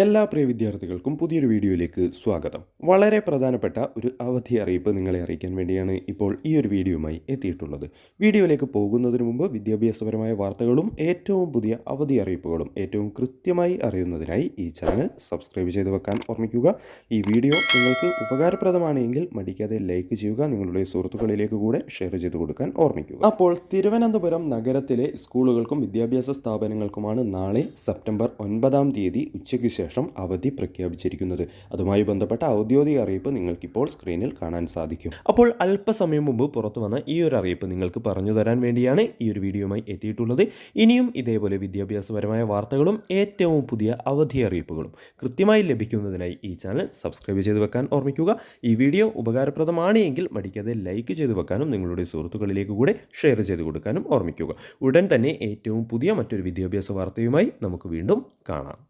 എല്ലാ പ്രിയ വിദ്യാർത്ഥികൾക്കും പുതിയൊരു വീഡിയോയിലേക്ക് സ്വാഗതം. വളരെ പ്രധാനപ്പെട്ട ഒരു അവധി അറിയിപ്പ് നിങ്ങളെ അറിയിക്കാൻ വേണ്ടിയാണ് ഇപ്പോൾ ഈ ഒരു വീഡിയോയുമായി എത്തിയിട്ടുള്ളത്. വീഡിയോയിലേക്ക് പോകുന്നതിന് മുമ്പ് വിദ്യാഭ്യാസപരമായ വാർത്തകളും ഏറ്റവും പുതിയ അവധി അറിയിപ്പുകളും ഏറ്റവും കൃത്യമായി അറിയുന്നതിനായി ഈ ചാനൽ സബ്സ്ക്രൈബ് ചെയ്ത് വെക്കാൻ ഓർമ്മിക്കുക. ഈ വീഡിയോ നിങ്ങൾക്ക് ഉപകാരപ്രദമാണെങ്കിൽ മടിക്കാതെ ലൈക്ക് ചെയ്യുക നിങ്ങളുടെ സുഹൃത്തുക്കളിലേക്ക് കൂടെ ഷെയർ ചെയ്ത് കൊടുക്കാൻ ഓർമ്മിക്കുക. അപ്പോൾ തിരുവനന്തപുരം നഗരത്തിലെ സ്കൂളുകൾക്കും വിദ്യാഭ്യാസ സ്ഥാപനങ്ങൾക്കുമാണ് നാളെ സെപ്റ്റംബർ ഒൻപതാം തീയതി ഉച്ചയ്ക്ക് ശേഷം അവധി പ്രഖ്യാപിച്ചിരിക്കുന്നത്. അതുമായി ബന്ധപ്പെട്ട ഔദ്യോഗിക അറിയിപ്പ് നിങ്ങൾക്കിപ്പോൾ സ്ക്രീനിൽ കാണാൻ സാധിക്കും. അപ്പോൾ അല്പസമയം മുമ്പ് പുറത്തു വന്ന ഈ ഒരു അറിയിപ്പ് നിങ്ങൾക്ക് പറഞ്ഞു തരാൻ വേണ്ടിയാണ് ഈ ഒരു വീഡിയോയുമായി എത്തിയിട്ടുള്ളത്. ഇനിയും ഇതേപോലെ വിദ്യാഭ്യാസപരമായ വാർത്തകളും ഏറ്റവും പുതിയ അവധി അറിയിപ്പുകളും കൃത്യമായി ലഭിക്കുന്നതിനായി ഈ ചാനൽ സബ്സ്ക്രൈബ് ചെയ്ത് വെക്കാൻ ഓർമ്മിക്കുക. ഈ വീഡിയോ ഉപകാരപ്രദമാണ് എങ്കിൽ മടിക്കാതെ ലൈക്ക് ചെയ്ത് വെക്കാനും നിങ്ങളുടെ സുഹൃത്തുക്കളിലേക്ക് കൂടെ ഷെയർ ചെയ്ത് കൊടുക്കാനും ഓർമ്മിക്കുക. ഉടൻ തന്നെ ഏറ്റവും പുതിയ മറ്റൊരു വിദ്യാഭ്യാസ വാർത്തയുമായി നമുക്ക് വീണ്ടും കാണാം.